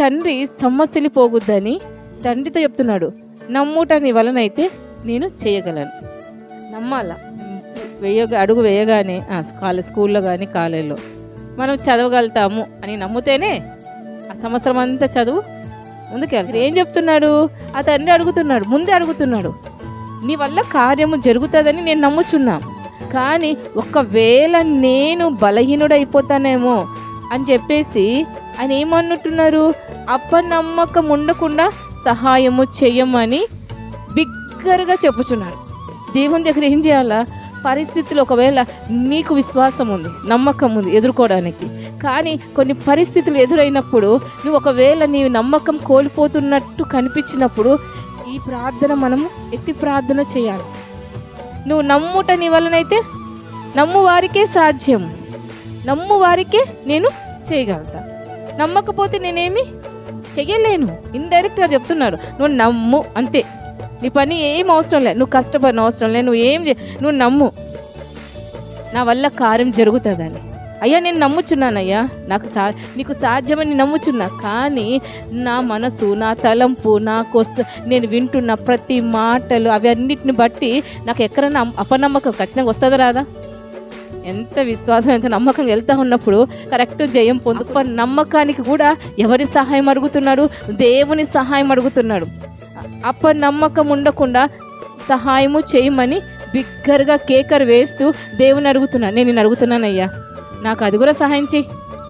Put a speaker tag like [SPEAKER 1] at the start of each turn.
[SPEAKER 1] తండ్రి సమస్యని పోగుద్దని తండ్రితో చెప్తున్నాడు. నమ్ముట నీ వలనైతే నేను చేయగలను. నమ్మాల. వేయగా అడుగు వేయగానే కాలే స్కూల్లో కానీ కాలేజీలో. మనం చదవగలుగుతాము అని నమ్మితేనే ఆ సంవత్సరం అంతా చదువు ముందుకెళ్ళి ఏం చెప్తున్నాడు? ఆ తండ్రి అడుగుతున్నాడు ముందే అడుగుతున్నాడు. నీ వల్ల కార్యము జరుగుతుందని నేను నమ్ముచున్నా. కానీ ఒకవేళ నేను బలహీనుడైపోతానేమో అని చెప్పేసి ఆయన ఏమన్నట్టున్నారు అపనమ్మకం ఉండకుండా సహాయము చెయ్యమని బిగ్గరగా చెప్పుచున్నాడు. దేవుని దగ్గర ఏం చేయాలా? పరిస్థితులు ఒకవేళ నీకు విశ్వాసం ఉంది నమ్మకం ఉంది ఎదుర్కోవడానికి. కానీ కొన్ని పరిస్థితులు ఎదురైనప్పుడు నువ్వు ఒకవేళ నీ నమ్మకం కోల్పోతున్నట్టు కనిపించినప్పుడు ఈ ప్రార్థన మనము ఎత్తి ప్రార్థన చేయాలి. నువ్వు నమ్ముట నీ వలనైతే నమ్ము వారికే సాధ్యం నమ్ము వారికే నేను చేయగలుగుతాను నమ్మకపోతే నేనేమి చెయ్యలేను. ఇండైరెక్ట్గా చెప్తున్నాడు నువ్వు నమ్ము అంతే. నీ పని ఏం అవసరం లేదు నువ్వు కష్టపడిన అవసరం లేదు నువ్వు ఏం నువ్వు నమ్ము. నా వల్ల కార్యం జరుగుతుందని. అయ్యా నేను నమ్ముచున్నానయ్యా నాకు సా నీకు సాధ్యమని నమ్ముచున్నా. కానీ నా మనసు నా తలంపు నాకు వస్తు నేను వింటున్న ప్రతి మాటలు అవి అన్నిటిని బట్టి నాకు ఎక్కడైనా అపనమ్మకం ఖచ్చితంగా వస్తుందా రాదా? ఎంత విశ్వాసం ఎంత నమ్మకం వెళ్తా ఉన్నప్పుడు కరెక్ట్ జయం పొందుకు నమ్మకానికి కూడా ఎవరి సహాయం అడుగుతున్నాడు? దేవుని సహాయం అడుగుతున్నాడు. అప్ప నమ్మకం ఉండకుండా సహాయము చేయమని బిగ్గరగా కేకర్ వేస్తూ దేవుని అడుగుతున్నాను నేను నిన్ను అడుగుతున్నానయ్యా. నాకు అది కూడా సహాయం చేయి.